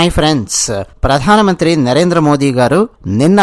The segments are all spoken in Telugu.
Hi friends. ప్రధానమంత్రి నరేంద్ర మోదీ గారు నిన్న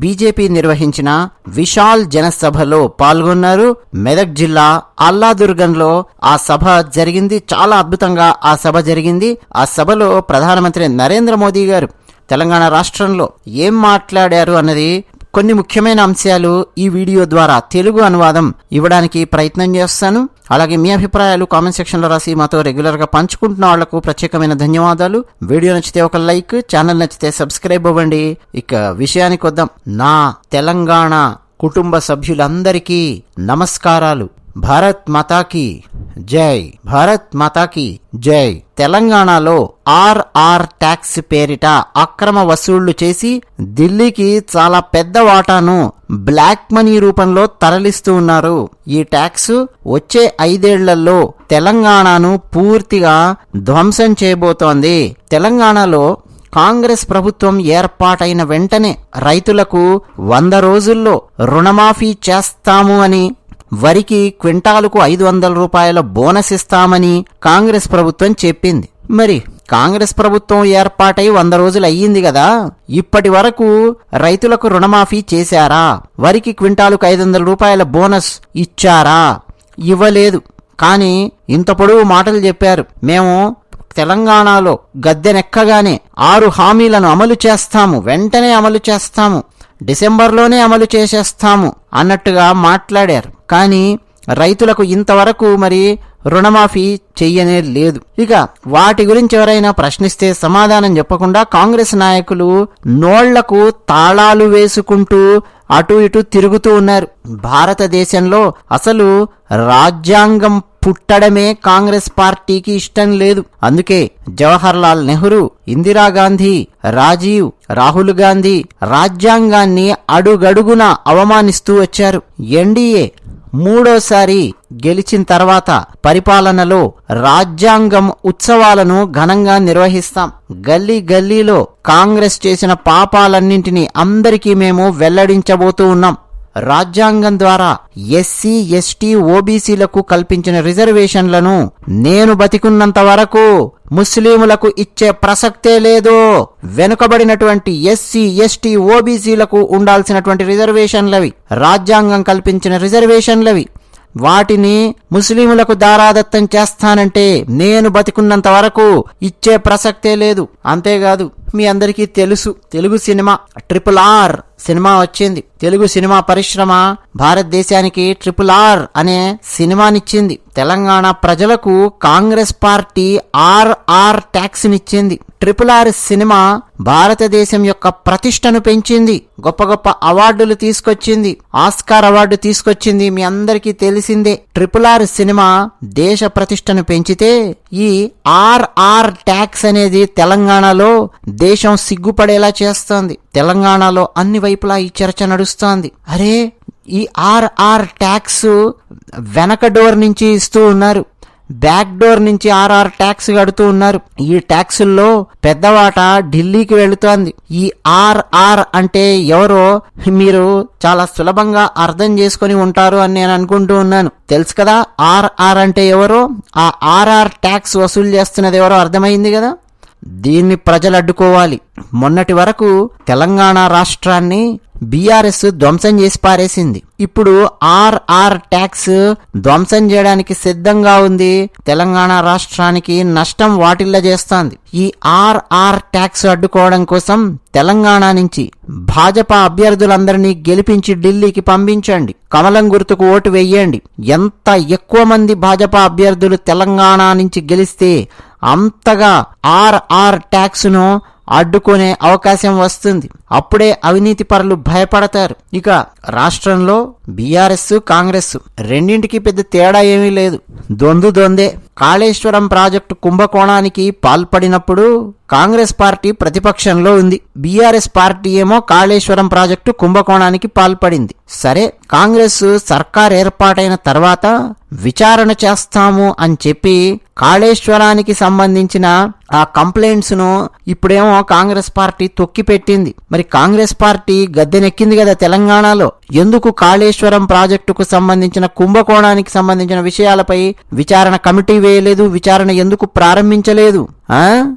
బీజేపీ నిర్వహించిన విశాల్ జనసభలో పాల్గొన్నారు. మెదక్ జిల్లా అల్లాదుర్గంలో ఆ సభ జరిగింది. చాలా అద్భుతంగా ఆ సభ జరిగింది. ఆ సభలో ప్రధానమంత్రి నరేంద్ర మోదీ గారు తెలంగాణ రాష్ట్రంలో ఏం మాట్లాడారు అన్నది కొన్ని ముఖ్యమైన అంశాలు ఈ వీడియో ద్వారా తెలుగు అనువాదం ఇవ్వడానికి ప్రయత్నం చేస్తాను. అలాగే మీ అభిప్రాయాలు కామెంట్ సెక్షన్లో రాసి మాతో రెగ్యులర్గా పంచుకుంటున్న వాళ్ళకు ప్రత్యేకమైన ధన్యవాదాలు. వీడియో నచ్చితే ఒక లైక్ ఛానల్ నచ్చితే సబ్స్క్రైబ్ అవ్వండి. ఇక విషయానికి వద్దాం. నా తెలంగాణ కుటుంబ సభ్యులందరికీ నమస్కారాలు. భారత్ మాతాకి జై. భారత్ మాతాకి జై. తెలంగాణలో ఆర్ఆర్ ట్యాక్స్ పేరిట అక్రమ వసూళ్ళు చేసి ఢిల్లీకి చాలా పెద్ద వాటాను బ్లాక్ మనీ రూపంలో తరలిస్తూ ఉన్నారు. ఈ ట్యాక్స్ వచ్చే ఐదేళ్ళలో తెలంగాణను పూర్తిగా ధ్వంసం చేయబోతోంది. తెలంగాణలో కాంగ్రెస్ ప్రభుత్వం ఏర్పాటైన వెంటనే రైతులకు వంద రోజుల్లో రుణమాఫీ చేస్తాము అని వరికి క్వింటాలుకు ఐదు వందల రూపాయల బోనస్ ఇస్తామని కాంగ్రెస్ ప్రభుత్వం చెప్పింది. మరి కాంగ్రెస్ ప్రభుత్వం ఏర్పాటై వంద రోజులు అయ్యింది కదా ఇప్పటి వరకు రైతులకు రుణమాఫీ చేశారా? వరికి క్వింటాలుకు ఐదు వందల రూపాయల బోనస్ ఇచ్చారా? ఇవ్వలేదు. కానీ ఇంత పొడవు మాటలు చెప్పారు. మేము తెలంగాణలో గద్దెనెక్కగానే ఆరు హామీలను అమలు చేస్తాము. వెంటనే అమలు చేస్తాము. డిసెంబర్లోనే అమలు చేసేస్తాము అన్నట్టుగా మాట్లాడారు. కానీ రైతులకు ఇంతవరకు మరి రుణమాఫీ చెయ్యనే లేదు. ఇక వాటి గురించి ఎవరైనా ప్రశ్నిస్తే సమాధానం చెప్పకుండా కాంగ్రెస్ నాయకులు నోళ్ళకు తాళాలు వేసుకుంటూ అటు ఇటు తిరుగుతూ ఉన్నారు. భారతదేశంలో అసలు రాజ్యాంగం పుట్టడమే కాంగ్రెస్ పార్టీకి ఇష్టం లేదు. అందుకే జవహర్ లాల్ నెహ్రూ ఇందిరాగాంధీ రాజీవ్ రాహుల్ గాంధీ రాజ్యాంగాన్ని అడుగడుగున అవమానిస్తూ వచ్చారు. ఎన్డీఏ మూడోసారి గెలిచిన తర్వాత పరిపాలనలో రాజ్యాంగం ఉత్సవాలను ఘనంగా నిర్వహిస్తాం. గల్లీ గల్లీలో కాంగ్రెస్ చేసిన పాపాలన్నింటినీ అందరికీ మేము వెల్లడించబోతూ ఉన్నాం. రాజ్యాంగం ద్వారా ఎస్సీ ఎస్టీ ఓబీసీలకు కల్పించిన రిజర్వేషన్లను నేను బతికున్నంత వరకు ముస్లింలకు ఇచ్చే ప్రసక్తే లేదు. వెనుకబడినటువంటి ఎస్సీ ఎస్టీ ఓబీసీలకు ఉండాల్సినటువంటి రిజర్వేషన్లవి రాజ్యాంగం కల్పించిన రిజర్వేషన్లవి. వాటిని ముస్లింలకు దారాదత్తం చేస్తానంటే నేను బతికున్నంత వరకు ఇచ్చే ప్రసక్తే లేదు. అంతేకాదు మీ అందరికీ తెలుసు Telugu cinema triple R. Cinema వచ్చింది. తెలుగు సినిమా పరిశ్రమ భారతదేశానికి ట్రిపుల్ ఆర్ అనే సినిమానిచ్చింది. తెలంగాణ ప్రజలకు కాంగ్రెస్ పార్టీ ఆర్ఆర్ ట్యాక్స్నిచ్చింది. ట్రిపుల్ ఆర్ సినిమా భారతదేశం యొక్క ప్రతిష్టను పెంచింది. గొప్ప గొప్ప అవార్డులు తీసుకొచ్చింది. ఆస్కార్ అవార్డు తీసుకొచ్చింది మీ అందరికీ తెలిసిందే. ట్రిపుల్ ఆర్ సినిమా దేశ ప్రతిష్టను పెంచితే ఈ ఆర్ఆర్ ట్యాక్స్ అనేది తెలంగాణలో దేశం సిగ్గుపడేలా చేస్తోంది. తెలంగాణలో అన్ని వైపులా ఈ చర్చ నడుస్తోంది. అరే ఈ ఆర్ఆర్ ట్యాక్స్ వెనక డోర్ నుంచి ఇస్తూ ఉన్నారు. బ్యాక్ డోర్ నుంచి ఆర్ఆర్ ట్యాక్స్ కడుతూ ఉన్నారు. ఈ ట్యాక్సుల్లో పెద్దవాట ఢిల్లీకి వెళుతోంది. ఈ ఆర్ఆర్ అంటే ఎవరో మీరు చాలా సులభంగా అర్థం చేసుకుని ఉంటారు అని నేను అనుకుంటూ ఉన్నాను. తెలుసు కదా ఆర్ఆర్ అంటే ఎవరో? ఆ ఆర్ఆర్ ట్యాక్స్ వసూలు చేస్తున్నది ఎవరో అర్థమైంది కదా? దీన్ని ప్రజలు అడ్డుకోవాలి. మొన్నటి వరకు తెలంగాణ రాష్ట్రాన్ని బీఆర్ఎస్ ధ్వంసం చేసి పారేసింది. ఇప్పుడు ఆర్ఆర్ ట్యాక్స్ ధ్వంసం చేయడానికి సిద్ధంగా ఉంది. తెలంగాణ రాష్ట్రానికి నష్టం వాటిల్ల చేస్తోంది. ఈ ఆర్ఆర్ ట్యాక్స్ అడ్డుకోవడం కోసం తెలంగాణ నుంచి భాజపా అభ్యర్థులందరినీ గెలిపించి ఢిల్లీకి పంపించండి. కమలం గుర్తుకు ఓటు వెయ్యండి ఎంత ఎక్కువ మంది భాజపా అభ్యర్థులు తెలంగాణ నుంచి గెలిస్తే అంతగా ఆర్ఆర్ ట్యాక్స్ను అడ్డుకునే అవకాశం వస్తుంది. అప్పుడే అవినీతి పరులు భయపడతారు. ఇక రాష్ట్రంలో బీఆర్ఎస్ కాంగ్రెస్ రెండింటికి పెద్ద తేడా ఏమీ లేదు. దొందు దొందే. కాళేశ్వరం ప్రాజెక్టు కుంభకోణానికి పాల్పడినప్పుడు కాంగ్రెస్ పార్టీ ప్రతిపక్షంలో ఉంది. బీఆర్ఎస్ పార్టీ ఏమో కాళేశ్వరం ప్రాజెక్టు కుంభకోణానికి పాల్పడింది. సరే కాంగ్రెస్ సర్కార్ ఏర్పాటైన తర్వాత విచారణ చేస్తాము అని చెప్పి కాళేశ్వరానికి సంబంధించిన ఆ కంప్లైంట్స్ను ఇప్పుడేమో కాంగ్రెస్ పార్టీ తొక్కిపెట్టింది. మరి కాంగ్రెస్ పార్టీ గద్దెనెక్కింది కదా తెలంగాణలో. ఎందుకు కాళేశ్వరం ప్రాజెక్టుకు సంబంధించిన కుంభకోణానికి సంబంధించిన విషయాలపై విచారణ కమిటీ వేయలేదు విచారణ ఎందుకు ప్రారంభించలేదు? ఆ?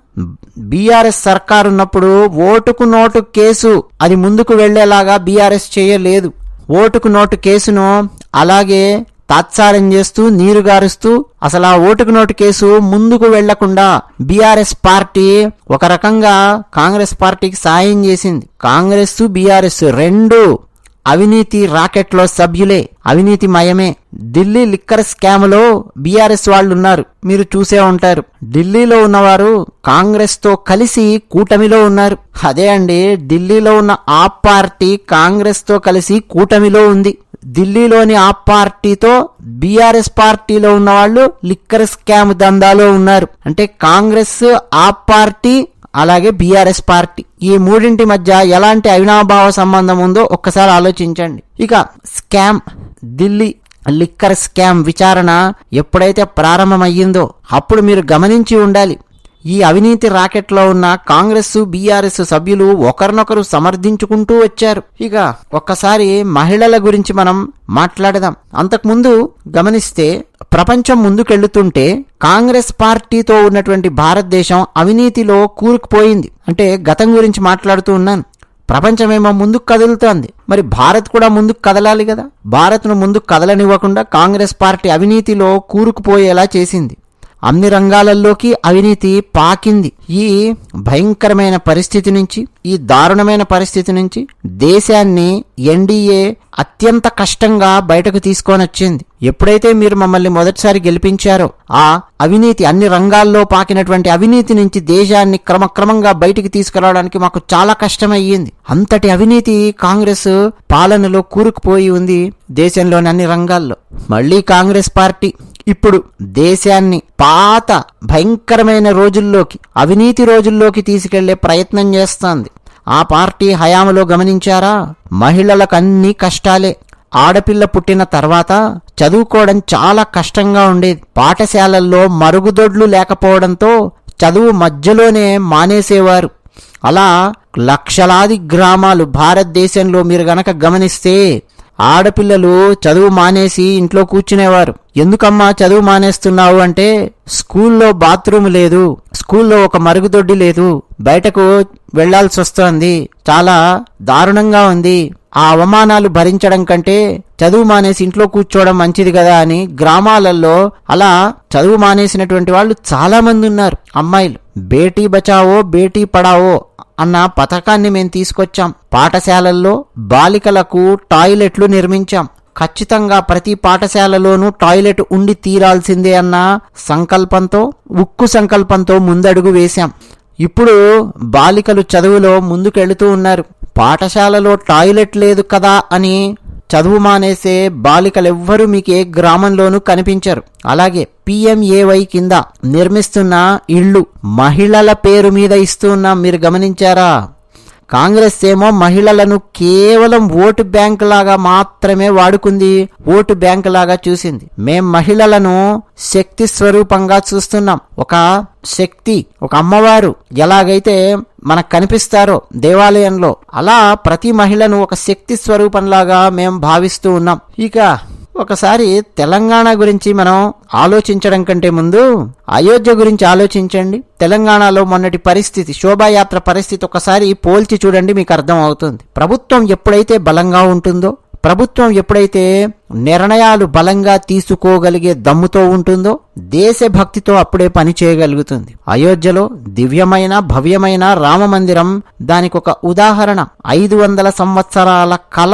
బీఆర్ఎస్ సర్కారు ఉన్నప్పుడు ఓటుకు నోటు కేసు అది ముందుకు వెళ్ళేలాగా బీఆర్ఎస్ చేయలేదు. ఓటుకు నోటు కేసును అలాగే తాత్సారం చేస్తూ నీరు గారుస్తూ అసలు ఆ ఓటుకు నోటు కేసు ముందుకు వెళ్ళకుండా బీఆర్ఎస్ పార్టీ ఒక రకంగా కాంగ్రెస్ పార్టీకి సాయం చేసింది. కాంగ్రెస్ బీఆర్ఎస్ రెండు అవినీతి రాకెట్లో సభ్యులే అవినీతి మయమే. ఢిల్లీ లిక్కర్ స్కామ్లో బీఆర్ఎస్ వాళ్ళు ఉన్నారు. మీరు చూసే ఉంటారు. ఢిల్లీలో ఉన్నవారు కాంగ్రెస్తో కలిసి కూటమిలో ఉన్నారు. అదే అండి ఢిల్లీలో ఉన్న ఆ పార్టీ కాంగ్రెస్తో కలిసి కూటమిలో ఉంది. ఢిల్లీలోని ఆ పార్టీతో బీఆర్ఎస్ పార్టీలో ఉన్న వాళ్ళు లిక్కర్ స్కామ్ దందాలో ఉన్నారు. అంటే కాంగ్రెస్ ఆ పార్టీ అలాగే బీఆర్ఎస్ పార్టీ. ఈ మూడింటి మధ్య ఎలాంటి అవినాభావ సంబంధం ఉందో ఒక్కసారి ఆలోచించండి. ఇక స్కామ్ ఢిల్లీ లిక్కర్ స్కామ్ విచారణ ఎప్పుడైతే ప్రారంభమయ్యిందో అప్పుడు మీరు గమనించి ఉండాలి. ఈ అవినీతి రాకెట్లో ఉన్న కాంగ్రెస్ బీఆర్ఎస్ సభ్యులు ఒకరినొకరు సమర్థించుకుంటూ వచ్చారు. ఇక ఒక్కసారి మహిళల గురించి మనం మాట్లాడదాం. అంతకుముందు గమనిస్తే ప్రపంచం ముందుకెళ్తుంటే కాంగ్రెస్ పార్టీతో ఉన్నటువంటి భారతదేశం అవినీతిలో కూరుకుపోయింది. అంటే గతం గురించి మాట్లాడుతూ ఉన్నాను. ప్రపంచమేమో ముందుకు కదులుతోంది. మరి భారత్ కూడా ముందుకు కదలాలి కదా? భారత్ను ముందుకు కదలనివ్వకుండా కాంగ్రెస్ పార్టీ అవినీతిలో కూరుకుపోయేలా చేసింది. అన్ని రంగాలలోకి అవినీతి పాకింది. ఈ భయంకరమైన పరిస్థితి నుంచి ఈ దారుణమైన పరిస్థితి నుంచి దేశాన్ని ఎన్డీఏ అత్యంత కష్టంగా బయటకు తీసుకొని వచ్చింది ఎప్పుడైతే మీరు మమ్మల్ని మొదటిసారి గెలిపించారో ఆ అవినీతి అన్ని రంగాల్లో పాకినటువంటి అవినీతి నుంచి దేశాన్ని క్రమక్రమంగా బయటికి తీసుకురావడానికి మాకు చాలా కష్టమయ్యింది. అంతటి అవినీతి కాంగ్రెస్ పాలనలో కూరుకుపోయి ఉంది దేశంలోని అన్ని రంగాల్లో. మళ్ళీ కాంగ్రెస్ పార్టీ ఇప్పుడు దేశాన్ని పాత భయంకరమైన రోజుల్లోకి అవినీతి రోజుల్లోకి తీసుకెళ్ళే ప్రయత్నం చేస్తోంది. ఆ పార్టీ హయాంలో గమనించారా? మహిళలకు అన్ని కష్టాలే. ఆడపిల్ల పుట్టిన తర్వాత చదువుకోవడం చాలా కష్టంగా ఉండేది. పాఠశాలల్లో మరుగుదొడ్లు లేకపోవడంతో చదువు మధ్యలోనే మానేసేవారు. అలా లక్షలాది గ్రామాలు భారతదేశంలో మీరు గనక గమనిస్తే ఆడపిల్లలు చదువు మానేసి ఇంట్లో కూర్చునేవారు. ఎందుకమ్మా చదువు మానేస్తున్నావు అంటే స్కూల్లో బాత్రూమ్ లేదు స్కూల్లో ఒక మరుగుదొడ్డి లేదు బయటకు వెళ్ళాల్సి వస్తోంది. చాలా దారుణంగా ఉంది. ఆ అవమానాలు భరించడం కంటే చదువు మానేసి ఇంట్లో కూర్చోవడం మంచిది కదా అని గ్రామాలలో అలా చదువు మానేసినటువంటి వాళ్ళు చాలా మంది ఉన్నారు. అమ్మాయిలు బేటీ బచావో బేటీ పడావో అన్న పథకాన్ని మేము తీసుకొచ్చాం. పాఠశాలల్లో బాలికలకు టాయిలెట్లు నిర్మించాం. ఖచ్చితంగా ప్రతి పాఠశాలలోనూ టాయిలెట్ ఉండి తీరాల్సిందే అన్న సంకల్పంతో ఉక్కు సంకల్పంతో ముందడుగు వేశాం. ఇప్పుడు బాలికలు చదువులో ముందుకెళుతూ ఉన్నారు. పాఠశాలలో టాయిలెట్ లేదు కదా అని చదువు మానేసే బాలికలెవ్వరూ మీకు ఏ గ్రామంలోనూ కనిపించరు. అలాగే పిఎంఏవై కింద నిర్మిస్తున్న ఇళ్ళు మహిళల పేరు మీద ఇస్తూ మీరు గమనించారా? కాంగ్రెస్ ఏమో మహిళలను కేవలం ఓటు బ్యాంక్ లాగా మాత్రమే వాడుకుంది ఓటు బ్యాంక్ లాగా చూసింది. మేం మహిళలను శక్తి స్వరూపంగా చూస్తున్నాం. ఒక శక్తి ఒక అమ్మవారు ఎలాగైతే మనకు కనిపిస్తారో దేవాలయంలో అలా ప్రతి మహిళను ఒక శక్తి స్వరూపంలాగా మేము భావిస్తూ ఉన్నాం. ఇక ఒకసారి తెలంగాణ గురించి మనం ఆలోచించడం కంటే ముందు అయోధ్య గురించి ఆలోచించండి. తెలంగాణలో మొన్నటి పరిస్థితి శోభాయాత్ర పరిస్థితి ఒకసారి పోల్చి చూడండి మీకు అర్థం అవుతుంది. ప్రభుత్వం ఎప్పుడైతే బలంగా ఉంటుందో ప్రభుత్వం ఎప్పుడైతే నిర్ణయాలు బలంగా తీసుకోగలిగే దమ్ముతో ఉంటుందో దేశభక్తితో అప్పుడే పని చేయగలుగుతుంది. అయోధ్యలో దివ్యమైన భవ్యమైన రామ మందిరం దానికి ఒక ఉదాహరణ. ఐదు వందల సంవత్సరాల కళ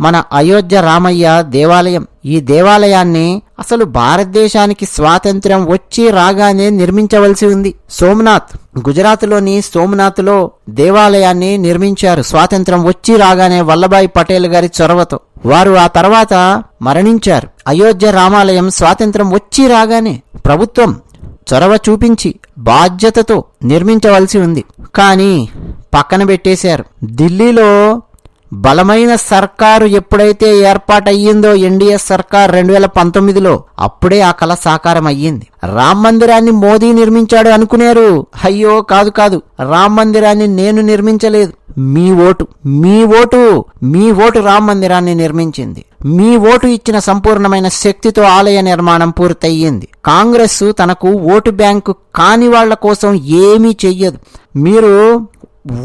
మన అయోధ్య రామయ్య దేవాలయం. ఈ దేవాలయాన్ని అసలు భారతదేశానికి స్వాతంత్ర్యం వచ్చి రాగానే నిర్మించవలసి ఉంది. సోమనాథ్. గుజరాత్లోని సోమనాథ్లో దేవాలయాన్ని నిర్మించారు. స్వాతంత్ర్యం వచ్చి రాగానే వల్లభాయ్ పటేల్ గారి చొరవతో. వారు ఆ తర్వాత మరణించారు. అయోధ్య రామాలయం స్వాతంత్ర్యం వచ్చి రాగానే ప్రభుత్వం చొరవ చూపించి బాధ్యతతో నిర్మించవలసి ఉంది. కానీ పక్కన పెట్టేశారు. ఢిల్లీలో బలమైన సర్కారు ఎప్పుడైతే ఏర్పాటయ్యిందో ఎన్డీఏ సర్కార్ రెండు వేల పంతొమ్మిదిలో అప్పుడే ఆ కళ సాకారం అయ్యింది రామ్ మందిరాన్ని మోదీ నిర్మించాడు అనుకునేరు. అయ్యో కాదు కాదు. రామ్ మందిరాన్ని నేను నిర్మించలేదు. మీ ఓటు మీ ఓటు మీ ఓటు రామ్ మందిరాన్ని నిర్మించింది. మీ ఓటు ఇచ్చిన సంపూర్ణమైన శక్తితో ఆలయ నిర్మాణం పూర్తయ్యింది. కాంగ్రెస్ తనకు ఓటు బ్యాంకు కాని వాళ్ళ కోసం ఏమీ చెయ్యదు. మీరు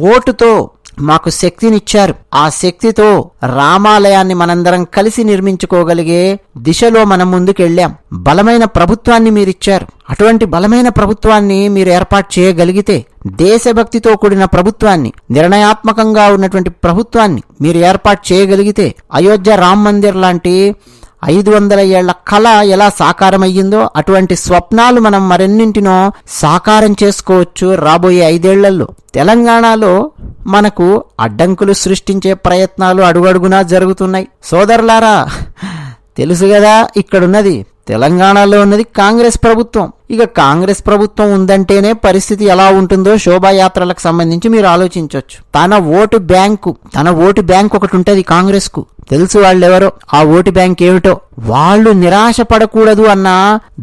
ఓటుతో మాకు శక్తినిచ్చారు. ఆ శక్తితో రామాలయాన్ని మనందరం కలిసి నిర్మించుకోగలిగే దిశలో మనం ముందుకెళ్ళాం. బలమైన ప్రభుత్వాన్ని మీరిచ్చారు. అటువంటి బలమైన ప్రభుత్వాన్ని మీరు ఏర్పాటు చేయగలిగితే దేశభక్తితో కూడిన ప్రభుత్వాన్ని నిర్ణయాత్మకంగా ఉన్నటువంటి ప్రభుత్వాన్ని మీరు ఏర్పాటు చేయగలిగితే అయోధ్య రామ్ మందిర్ లాంటి ఐదు వందల ఏళ్ళ కళ ఎలా సాకారమయ్యిందో అటువంటి స్వప్నాలు మనం మరెన్నింటినో సాకారం చేసుకోవచ్చు రాబోయే ఐదేళ్ళలో తెలంగాణలో మనకు అడ్డంకులు సృష్టించే ప్రయత్నాలు అడుగడుగునా జరుగుతున్నాయి. సోదరులారా తెలుసు కదా ఇక్కడున్నది తెలంగాణలో ఉన్నది కాంగ్రెస్ ప్రభుత్వం. ఇక కాంగ్రెస్ ప్రభుత్వం ఉందంటేనే పరిస్థితి ఎలా ఉంటుందో శోభాయాత్రలకు సంబంధించి మీరు ఆలోచించవచ్చు తన ఓటు బ్యాంకు తన ఓటు బ్యాంక్ ఒకటి ఉంటుంది కాంగ్రెస్కు తెలుసు వాళ్ళెవరో? ఆ ఓటు బ్యాంక్ ఏమిటో? వాళ్ళు నిరాశ పడకూడదు అన్న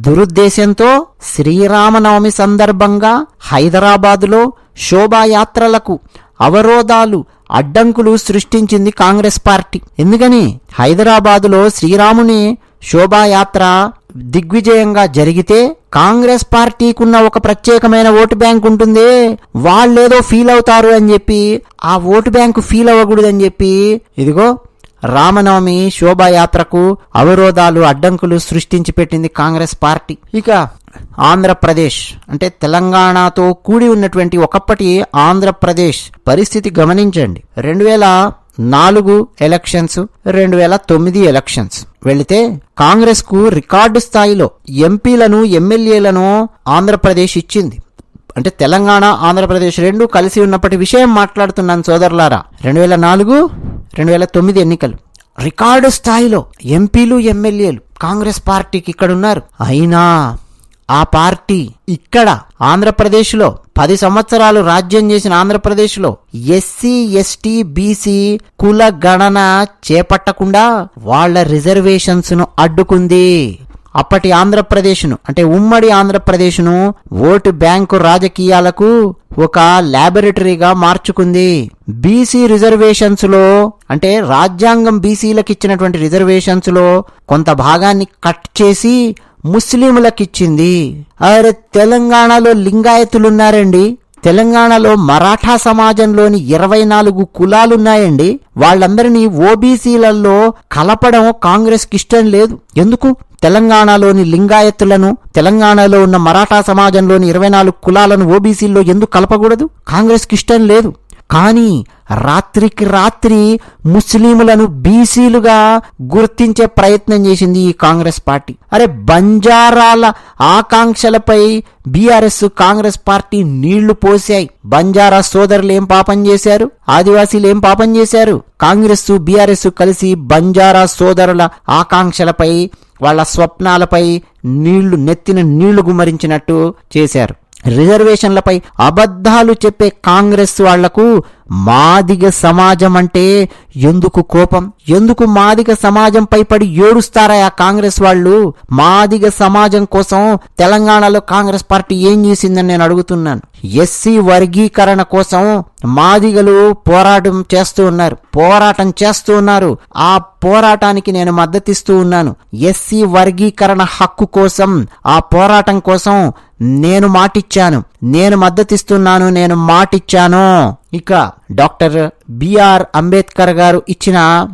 దురుద్దేశంతో శ్రీరామనవమి సందర్భంగా హైదరాబాదులో శోభాయాత్రలకు అవరోధాలు అడ్డంకులు సృష్టించింది కాంగ్రెస్ పార్టీ. ఎందుకని? హైదరాబాదులో శ్రీరాముని శోభాయాత్ర దిగ్విజయంగా జరిగితే కాంగ్రెస్ పార్టీకున్న ఒక ప్రత్యేకమైన ఓటు బ్యాంక్ ఉంటుంది. వాళ్ళేదో ఫీల్ అవుతారు అని చెప్పి ఆ ఓటు బ్యాంకు ఫీల్ అవ్వకూడదని చెప్పి ఇదిగో రామనవమి శోభాయాత్రకు అవరోధాలు అడ్డంకులు సృష్టించి పెట్టింది కాంగ్రెస్ పార్టీ. ఇక ఆంధ్రప్రదేశ్ అంటే తెలంగాణతో కూడి ఉన్నటువంటి ఒకప్పటి ఆంధ్రప్రదేశ్ పరిస్థితి గమనించండి. రెండు వేల నాలుగు ఎలక్షన్స్ రెండు వేల తొమ్మిది ఎలక్షన్స్ వెళితే కాంగ్రెస్కు రికార్డు స్థాయిలో ఎంపీలను ఎమ్మెల్యేలను ఆంధ్రప్రదేశ్ ఇచ్చింది. అంటే తెలంగాణ ఆంధ్రప్రదేశ్ రెండు కలిసి ఉన్నప్పటి విషయం మాట్లాడుతున్నాను సోదరులారా. రెండు వేల నాలుగు రెండు వేల తొమ్మిది ఎన్నికలు. రికార్డు స్థాయిలో ఎంపీలు ఎమ్మెల్యేలు కాంగ్రెస్ పార్టీకి ఇక్కడ ఉన్నారు అయినా ఆ పార్టీ ఇక్కడ ఆంధ్రప్రదేశ్లో పది సంవత్సరాలు రాజ్యం చేసిన ఆంధ్రప్రదేశ్లో ఎస్సీ ఎస్టీ బీసీ కుల గణన చేపట్టకుండా వాళ్ళ రిజర్వేషన్స్ను అడ్డుకుంది. అప్పటి ఆంధ్రప్రదేశ్ను అంటే ఉమ్మడి ఆంధ్రప్రదేశ్ను ఓటు బ్యాంకు రాజకీయాలకు ఒక ల్యాబొరేటరీగా మార్చుకుంది. బీసీ రిజర్వేషన్స్లో అంటే రాజ్యాంగం బీసీలకు ఇచ్చినటువంటి రిజర్వేషన్స్లో కొంత భాగాన్ని కట్ చేసి ముస్లింలకిచ్చింది అరే తెలంగాణలో లింగాయతులున్నారండి. తెలంగాణలో మరాఠా సమాజంలోని ఇరవై నాలుగు కులాలున్నాయండి. వాళ్ళందరినీ ఓబీసీలలో కలపడం కాంగ్రెస్కి ఇష్టం లేదు. ఎందుకు? తెలంగాణలోని లింగాయత్తులను తెలంగాణలో ఉన్న మరాఠా సమాజంలోని ఇరవై నాలుగు కులాలను ఓబీసీల్లో ఎందుకు కలపకూడదు? కాంగ్రెస్కి ఇష్టం లేదు. కానీ రాత్రికి రాత్రి ముస్లింలను బీసీలుగా గుర్తించే ప్రయత్నం చేసింది ఈ కాంగ్రెస్ పార్టీ. అరే బంజారాల ఆకాంక్షలపై బీఆర్ఎస్ కాంగ్రెస్ పార్టీ నీళ్ళు పోసాయి. బంజారా సోదరులు ఏం పాపం చేశారు? ఆదివాసీలు ఏం పాపం చేశారు? కాంగ్రెస్ బీఆర్ఎస్ కలిసి బంజారా సోదరుల ఆకాంక్షలపై వాళ్ళ స్వప్నాలపై నీళ్ళు నెత్తిన నీళ్ళు గుమ్మరించినట్టు చేశారు. రిజర్వేషన్లపై అబద్ధాలు చెప్పే కాంగ్రెస్ వాళ్ళకు మాదిగ సమాజం అంటే ఎందుకు కోపం? ఎందుకు మాదిగ సమాజంపై పడి ఏడుస్తారా ఆ కాంగ్రెస్ వాళ్ళు? మాదిగ సమాజం కోసం తెలంగాణలో కాంగ్రెస్ పార్టీ ఏం చేసిందని నేను అడుగుతున్నాను. ఎస్సీ వర్గీకరణ కోసం మాదిగలు పోరాటం చేస్తూ ఉన్నారు. పోరాటం చేస్తూ ఉన్నారు. ఆ పోరాటానికి నేను మద్దతిస్తూ ఉన్నాను. ఎస్సీ వర్గీకరణ హక్కు కోసం ఆ పోరాటం కోసం నేను మాటిచ్చాను. నేను మద్దతిస్తున్నాను నేను మాటిచ్చాను. ఇక డాక్టర్ బిఆర్ అంబేద్కర్ గారు ఇచ్చిన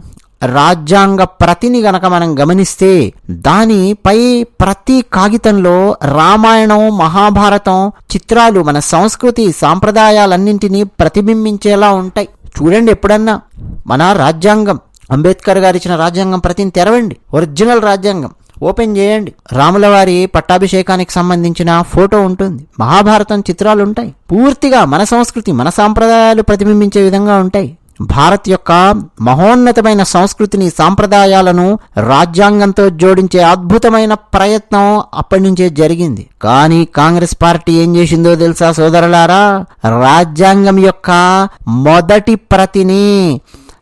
రాజ్యాంగ ప్రతిని గనక మనం గమనిస్తే దానిపై ప్రతి కాగితంలో రామాయణం మహాభారతం చిత్రాలు మన సంస్కృతి సాంప్రదాయాలన్నింటినీ ప్రతిబింబించేలా ఉంటాయి. చూడండి ఎప్పుడన్నా మన రాజ్యాంగం. అంబేద్కర్ గారు ఇచ్చిన రాజ్యాంగం ప్రతిని తెరవండి. ఒరిజినల్ రాజ్యాంగం. ఓపెన్ చేయండి. రాములవారి పట్టాభిషేకానికి సంబంధించిన ఫోటో ఉంటుంది. మహాభారతం చిత్రాలు ఉంటాయి. పూర్తిగా మన సంస్కృతి మన సాంప్రదాయాలు ప్రతిబింబించే విధంగా ఉంటాయి. భారత్ యొక్క మహోన్నతమైన సంస్కృతిని సాంప్రదాయాలను రాజ్యాంగంతో జోడించే అద్భుతమైన ప్రయత్నం అప్పటి నుంచే జరిగింది. కానీ కాంగ్రెస్ పార్టీ ఏం చేసిందో తెలుసా సోదరులారా? రాజ్యాంగం యొక్క మొదటి ప్రతిని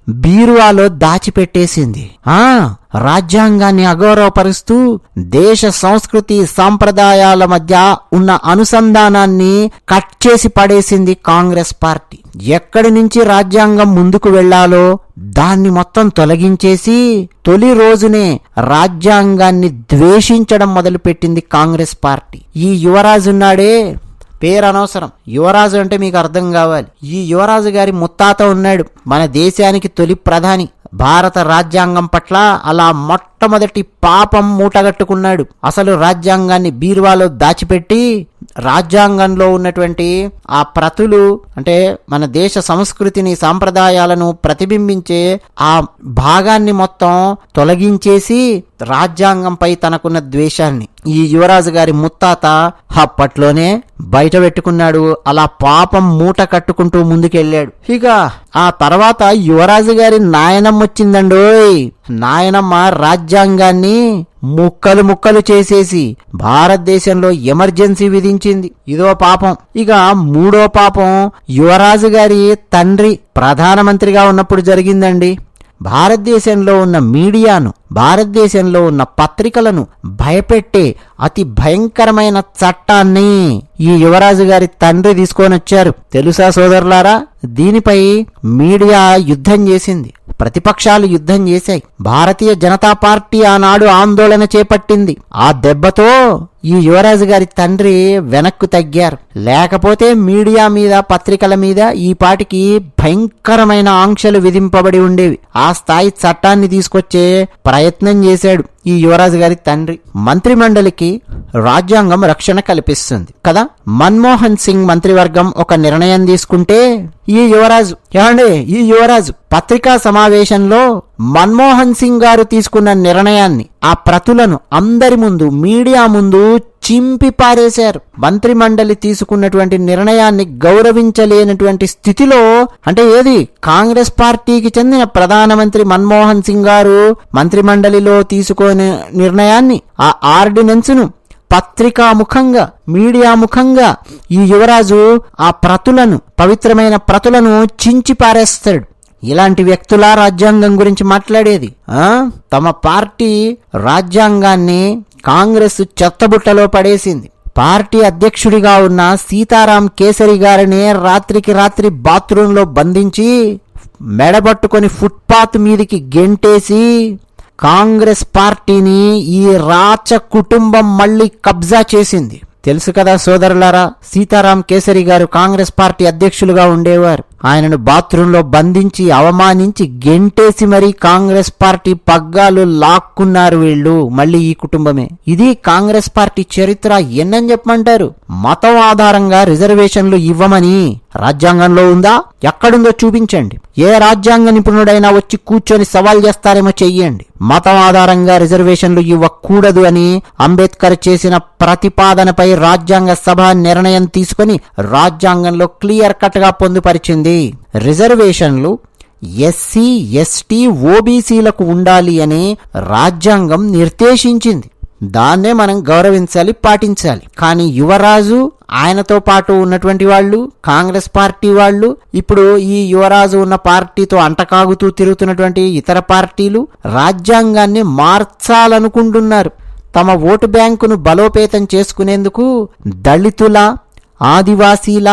బీరువాలో దాచిపెట్టేసింది. ఆ రాజ్యాంగాన్ని అగౌరవపరుస్తూ దేశ సంస్కృతి సాంప్రదాయాల మధ్య ఉన్న అనుసంధానాన్ని కట్ చేసి పడేసింది కాంగ్రెస్ పార్టీ. ఎక్కడి నుంచి రాజ్యాంగం ముందుకు వెళ్ళాలో దాన్ని మొత్తం తొలగించేసి తొలి రోజునే రాజ్యాంగాన్ని ద్వేషించడం మొదలుపెట్టింది కాంగ్రెస్ పార్టీ. ఈ యువరాజున్నాడే పేరు అనవసరం. యువరాజు అంటే మీకు అర్థం కావాలి. ఈ యువరాజు గారి ముత్తాత ఉన్నాడు. మన దేశానికి తొలి ప్రధాని. భారత రాజ్యాంగం పట్ల అలా మొట్టమొదటి పాపం మూటగట్టుకున్నాడు. అసలు రాజ్యాంగాన్ని బీరువాలో దాచిపెట్టి రాజ్యాంగంలో ఉన్నటువంటి ఆ ప్రతులు అంటే మన దేశ సంస్కృతిని సాంప్రదాయాలను ప్రతిబింబించే ఆ భాగాన్ని మొత్తం తొలగించేసి రాజ్యాంగంపై తనకున్న ద్వేషాన్ని. ఈ యువరాజు గారి ముత్తాత అప్పట్లోనే బయట పెట్టుకున్నాడు. అలా పాపం మూట కట్టుకుంటూ ముందుకెళ్ళాడు. ఇక ఆ తర్వాత యువరాజు గారి నాయనమ్మ వచ్చిందండోయ్. నాయనమ్మ రాజ్యాంగాన్ని ముక్కలు ముక్కలు చేసేసి భారతదేశంలో ఎమర్జెన్సీ విధించింది. ఇదో పాపం. ఇక మూడో పాపం యువరాజు గారి తండ్రి ప్రధానమంత్రిగా ఉన్నప్పుడు జరిగిందండి. భారతదేశంలో ఉన్న మీడియాను భారతదేశంలో ఉన్న పత్రికలను భయపెట్టే అతి భయంకరమైన చట్టాన్ని ఈ యువరాజు గారి తండ్రి తీసుకొని వచ్చారు. తెలుసా సోదరులారా? దీనిపై మీడియా యుద్ధం చేసింది. ప్రతిపక్షాలు యుద్ధం చేశాయి. భారతీయ జనతా పార్టీ ఆనాడు ఆందోళన చేపట్టింది. ఆ దెబ్బతో ఈ యువరాజు గారి తండ్రి వెనక్కు తగ్గారు. లేకపోతే మీడియా మీద పత్రికల మీద ఈ పాటికి భయంకరమైన ఆంక్షలు విధింపబడి ఉండేవి. ఆ స్థాయి చట్టాన్ని తీసుకొచ్చే ప్రయత్నం చేశాడు ఈ యువరాజు గారి తండ్రి మంత్రిమండలికి రాజ్యాంగం రక్షణ కల్పిస్తుంది. కదా? మన్మోహన్ సింగ్ మంత్రివర్గం ఒక నిర్ణయం తీసుకుంటే ఈ యువరాజు ఏమండి? ఈ యువరాజు పత్రికా సమావేశంలో మన్మోహన్ సింగ్ గారు తీసుకున్న నిర్ణయాన్ని ఆ ప్రతులను అందరి ముందు మీడియా ముందు చింపి పారేశారు. మంత్రిమండలి తీసుకున్నటువంటి నిర్ణయాన్ని గౌరవించలేనటువంటి స్థితిలో అంటే ఏది? కాంగ్రెస్ పార్టీకి చెందిన ప్రధానమంత్రి మన్మోహన్ సింగ్ గారు మంత్రిమండలిలో తీసుకునే నిర్ణయాన్ని ఆ ఆర్డినెన్స్ను పత్రికా ముఖంగా మీడియా ముఖంగా ఈ యువరాజు ఆ ప్రతులను పవిత్రమైన ప్రతులను చించి పారేస్తాడు. ఇలాంటి వ్యక్తుల రాజ్యాంగం గురించి మాట్లాడేది తమ పార్టీ రాజ్యాంగాన్ని కాంగ్రెస్ చెత్తబుట్టలో పడేసింది. పార్టీ అధ్యక్షుడిగా ఉన్న సీతారాం కేసరి గారిని రాత్రికి రాత్రి బాత్రూంలో బంధించి మెడబట్టుకొని ఫుట్పాత్ మీదికి గెంటేసి కాంగ్రెస్ పార్టీని ఈ రాచ కుటుంబం మళ్ళీ కబ్జా చేసింది. తెలుసు కదా సోదరులారా సీతారాం కేసరి గారు కాంగ్రెస్ పార్టీ అధ్యక్షులుగా ఉండేవారు. ఆయనను బాత్రూంలో బంధించి అవమానించి గెంటేసి మరీ కాంగ్రెస్ పార్టీ పగ్గాలు లాక్కున్నారు వీళ్ళు. మళ్ళీ ఈ కుటుంబమే. ఇది కాంగ్రెస్ పార్టీ చరిత్ర ఎన్నని చెప్పమంటారు. మతం ఆధారంగా రిజర్వేషన్లు ఇవ్వమని రాజ్యాంగంలో ఉందా? ఎక్కడుందో చూపించండి. ఏ రాజ్యాంగ నిపుణుడైనా వచ్చి కూర్చొని సవాల్ చేస్తారేమో చెయ్యండి. మతం ఆధారంగా రిజర్వేషన్లు ఇవ్వకూడదు అని అంబేద్కర్ చేసిన ప్రతిపాదనపై రాజ్యాంగ సభ నిర్ణయం తీసుకొని రాజ్యాంగంలో క్లియర్ కట్గా పొందుపరిచింది రిజర్వేషన్లు ఎస్సీ ఎస్టీ ఓబీసీలకు ఉండాలి అని రాజ్యాంగం నిర్దేశించింది. దాన్నే మనం గౌరవించాలి పాటించాలి. కానీ యువరాజు ఆయనతో పాటు ఉన్నటువంటి వాళ్ళు కాంగ్రెస్ పార్టీ వాళ్ళు ఇప్పుడు ఈ యువరాజు ఉన్న పార్టీతో అంటకాగుతూ తిరుగుతున్నటువంటి ఇతర పార్టీలు రాజ్యాంగాన్ని మార్చాలనుకుంటున్నారు. తమ ఓటు బ్యాంకును బలోపేతం చేసుకునేందుకు దళితుల ఆదివాసీల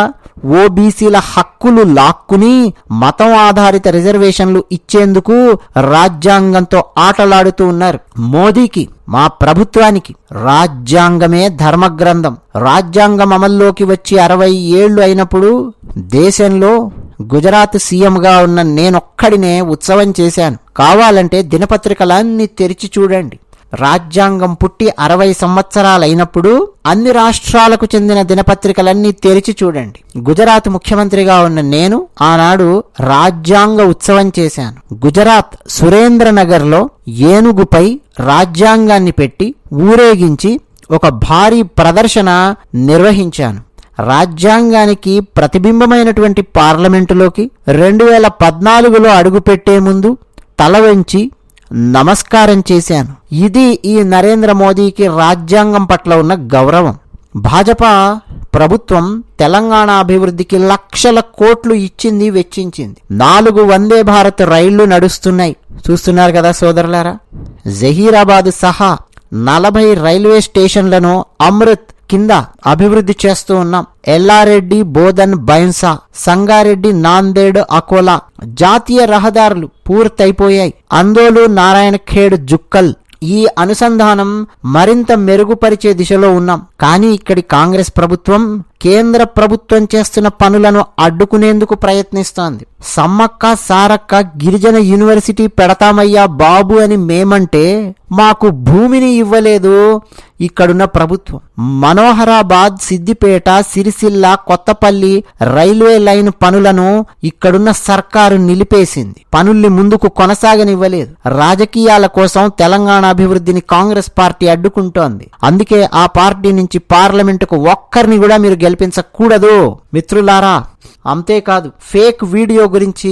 ఓబీసీల హక్కులు లాక్కుని మతం ఆధారిత రిజర్వేషన్లు ఇచ్చేందుకు రాజ్యాంగంతో ఆటలాడుతూ ఉన్నారు. మోదీకి మా ప్రభుత్వానికి రాజ్యాంగమే ధర్మగ్రంథం. రాజ్యాంగం అమల్లోకి వచ్చి అరవై ఏళ్ళు అయినప్పుడు దేశంలో గుజరాత్ సీఎంగా ఉన్న నేనొక్కడినే ఉత్సవం చేశాను. కావాలంటే దినపత్రికలన్నీ తెరిచి చూడండి. రాజ్యాంగం పుట్టి అరవై సంవత్సరాలైనప్పుడు అన్ని రాష్ట్రాలకు చెందిన దినపత్రికలన్నీ తెరిచి చూడండి. గుజరాత్ ముఖ్యమంత్రిగా ఉన్న నేను ఆనాడు రాజ్యాంగ ఉత్సవం చేశాను. గుజరాత్ సురేంద్రనగర్లో ఏనుగుపై రాజ్యాంగాన్ని పెట్టి ఊరేగించి ఒక భారీ ప్రదర్శన నిర్వహించాను. రాజ్యాంగానికి ప్రతిబింబమైనటువంటి పార్లమెంటులోకి రెండు వేల పద్నాలుగులో అడుగుపెట్టే ముందు తల వంచి నమస్కారం చేశాను. ఇది ఈ నరేంద్ర మోదీకి రాజ్యాంగం పట్ల ఉన్న గౌరవం. భాజపా ప్రభుత్వం తెలంగాణ అభివృద్ధికి లక్షల కోట్లు ఇచ్చింది వెచ్చించింది. నాలుగు వందే భారత్ రైళ్ళు నడుస్తున్నాయి. చూస్తున్నారు కదా సోదరులారా? జహీరాబాద్ సహా నలభై రైల్వే స్టేషన్లను అమృత్ కింద అభివృద్ధి చేస్తూ ఉన్నాం ఎల్లారెడ్డి బోధన్ బైన్సా సంగారెడ్డి నాందేడ్ అకోలా జాతీయ రహదారులు పూర్తయిపోయాయి. అందోలు నారాయణఖేడ్ జుక్కల్ ఈ అనుసంధానం మరింత మెరుగుపరిచే దిశలో ఉన్నాం. కానీ ఇక్కడి కాంగ్రెస్ ప్రభుత్వం కేంద్ర ప్రభుత్వం చేస్తున్న పనులను అడ్డుకునేందుకు ప్రయత్నిస్తోంది. సమ్మక్క సారక్క గిరిజన యూనివర్సిటీ పెడతామయ్యా బాబు అని మేమంటే మాకు భూమిని ఇవ్వలేదు ఇక్కడున్న ప్రభుత్వం. మనోహరాబాద్ సిద్దిపేట సిరిసిల్ల కొత్తపల్లి రైల్వే లైన్ పనులను ఇక్కడున్న సర్కారు నిలిపేసింది. పనుల్ని ముందుకు కొనసాగనివ్వలేదు. రాజకీయాల కోసం తెలంగాణ అభివృద్ధిని కాంగ్రెస్ పార్టీ అడ్డుకుంటోంది. అందుకే ఆ పార్టీ నుంచి పార్లమెంటుకు ఒక్కరిని కూడా మీరు గెలిపించకూడదు. మిత్రులారా అంతేకాదు ఫేక్ వీడియో గురించి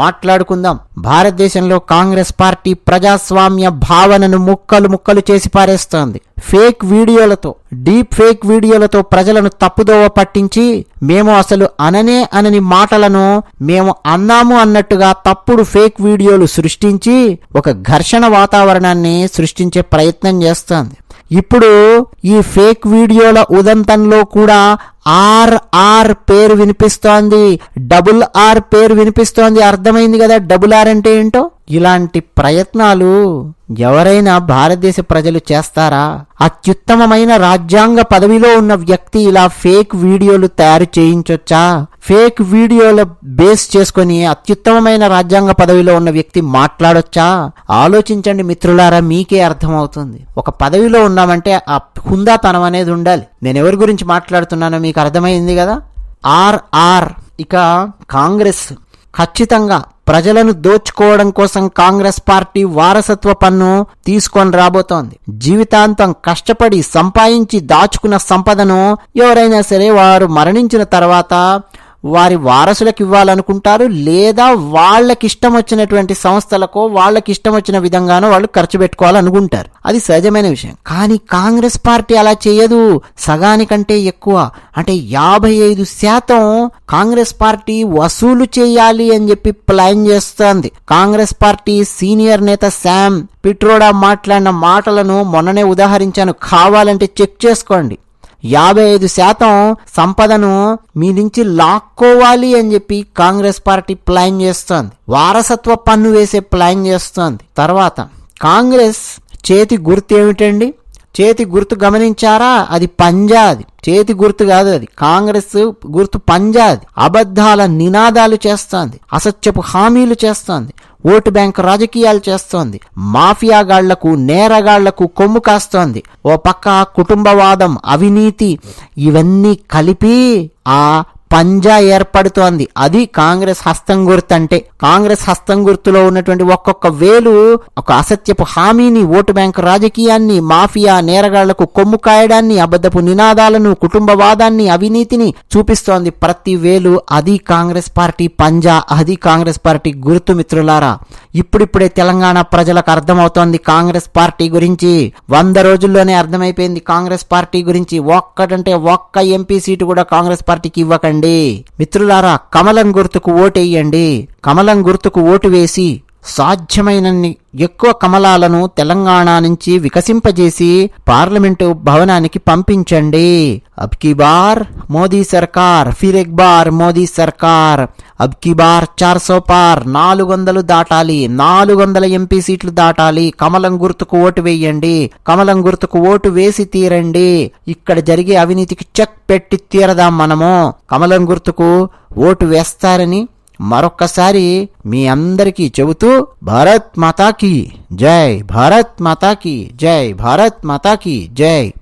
మాట్లాడుకుందాం. భారతదేశంలో కాంగ్రెస్ పార్టీ ప్రజాస్వామ్య భావనను ముక్కలు ముక్కలు చేసి పారేస్తోంది. ఫేక్ వీడియోలతో డీప్ ఫేక్ వీడియోలతో ప్రజలను తప్పుదోవ పట్టించి మేము అసలు అననే అనని మాటలను మేము అన్నాము అన్నట్టుగా తప్పుడు ఫేక్ వీడియోలు సృష్టించి ఒక ఘర్షణ వాతావరణాన్ని సృష్టించే ప్రయత్నం చేస్తోంది. ఇప్పుడు ఈ ఫేక్ వీడియోల ఉదంతంలో కూడా ఆర్ఆర్ పేరు వినిపిస్తోంది. డబుల్ ఆర్ పేరు వినిపిస్తోంది. అర్థమైంది కదా? డబుల్ ఆర్ అంటే ఏంటో? ఇలాంటి ప్రయత్నాలు ఎవరైనా భారతదేశ ప్రజలు చేస్తారా? అత్యుత్తమమైన రాజ్యాంగ పదవిలో ఉన్న వ్యక్తి ఇలా ఫేక్ వీడియోలు తయారు చేయించొచ్చా? ఫేక్ వీడియోల బేస్ చేసుకొని అత్యుత్తమమైన రాజ్యాంగ పదవిలో ఉన్న వ్యక్తి మాట్లాడొచ్చా? ఆలోచించండి మిత్రులారా మీకే అర్థమవుతుంది. ఒక పదవిలో ఉన్నామంటే ఆ హుందాతనం అనేది ఉండాలి. నేను ఎవరి గురించి మాట్లాడుతున్నానో మీకు అర్థమైంది కదా? ఆర్ఆర్ ఇక కాంగ్రెస్. ఖచ్చితంగా ప్రజలను దోచుకోవడం కోసం కాంగ్రెస్ పార్టీ వారసత్వ పన్ను తీసుకొని రాబోతోంది. జీవితాంతం కష్టపడి సంపాదించి దాచుకున్న సంపదను ఎవరైనా సరే వారు మరణించిన తర్వాత వారి వారసులకు ఇవ్వాలనుకుంటారు లేదా వాళ్ళకి ఇష్టం వచ్చినటువంటి సంస్థలకో వాళ్ళకి ఇష్టం వచ్చిన విధంగానో వాళ్ళు ఖర్చు పెట్టుకోవాలనుకుంటారు. అది సహజమైన విషయం. కానీ కాంగ్రెస్ పార్టీ అలా చేయదు. సగానికంటే ఎక్కువ. అంటే యాభై ఐదు శాతం కాంగ్రెస్ పార్టీ వసూలు చేయాలి అని చెప్పి ప్లాన్ చేస్తోంది. కాంగ్రెస్ పార్టీ సీనియర్ నేత శామ్ పిట్రోడా మాట్లాడిన మాటలను మొన్ననే ఉదాహరించాను. కావాలంటే చెక్ చేసుకోండి. యాభై ఐదు శాతం సంపదను మీ నుంచి లాక్కోవాలి అని చెప్పి కాంగ్రెస్ పార్టీ ప్లాన్ చేస్తోంది. వారసత్వ పన్ను వేసే ప్లాన్ చేస్తోంది. తర్వాత కాంగ్రెస్ చేతి గుర్తు ఏమిటండి చేతి గుర్తు గమనించారా? అది పంజాది. చేతి గుర్తు కాదు అది. కాంగ్రెస్ గుర్తు పంజాది. అబద్ధాల నినాదాలు చేస్తోంది. అసత్యపు హామీలు చేస్తోంది. ఓటు బ్యాంక్ రాజకీయాలు చేస్తోంది. మాఫియాగాళ్ళకు నేరగాళ్ళకు కొమ్ము కాస్తోంది. ఓ పక్క కుటుంబవాదం అవినీతి ఇవన్నీ కలిపి ఆ పంజా ఏర్పడుతోంది. అది కాంగ్రెస్ హస్తం గుర్తు అంటే కాంగ్రెస్ హస్తం గుర్తులో ఉన్నటువంటి ఒక్కొక్క వేలు ఒక అసత్యపు హామీని ఓటు బ్యాంకు రాజకీయాన్ని మాఫియా నేరగాళ్ళకు కొమ్ము కాయడాన్ని అబద్ధపు నినాదాలను కుటుంబవాదాన్ని అవినీతిని చూపిస్తోంది ప్రతి వేలు. అది కాంగ్రెస్ పార్టీ పంజా అది కాంగ్రెస్ పార్టీ గుర్తు మిత్రులారా. ఇప్పుడిప్పుడే తెలంగాణ ప్రజలకు అర్థమవుతోంది కాంగ్రెస్ పార్టీ గురించి. వంద రోజుల్లోనే అర్థమైపోయింది కాంగ్రెస్ పార్టీ గురించి. ఒక్కటంటే ఒక్క ఎంపీ సీటు కూడా కాంగ్రెస్ పార్టీకి ఇవ్వకండి. మిత్రులారా కమలం గుర్తుకు ఓటేయండి. కమలం గుర్తుకు ఓటు వేసి సాధ్యమైనన్ని ఎక్కువ కమలాలను తెలంగాణ నుంచి వికసింపజేసి పార్లమెంటు భవనానికి పంపించండి. అబ్కి బార్ మోదీ సర్కార్ ఫిర్ ఎక్ బార్ మోదీ సర్కార్. అబ్కి బార్ చార్ సో పార్ నాలుగు వందలు దాటాలి నాలుగు వందల ఎంపీ సీట్లు దాటాలి. కమలం గుర్తుకు ఓటు వేయండి కమలం గుర్తుకు ఓటు వేసి తీరండి. ఇక్కడ జరిగే అవినీతికి చెక్ పెట్టి తీరదాం మనము. కమలం గుర్తుకు ఓటు వేస్తారని మరొక్కసారి మీ అందరికీ చెబుతూ భారత్ మాతాకి జై భారత్ మాతాకి జై భారత్ మాతాకి జై.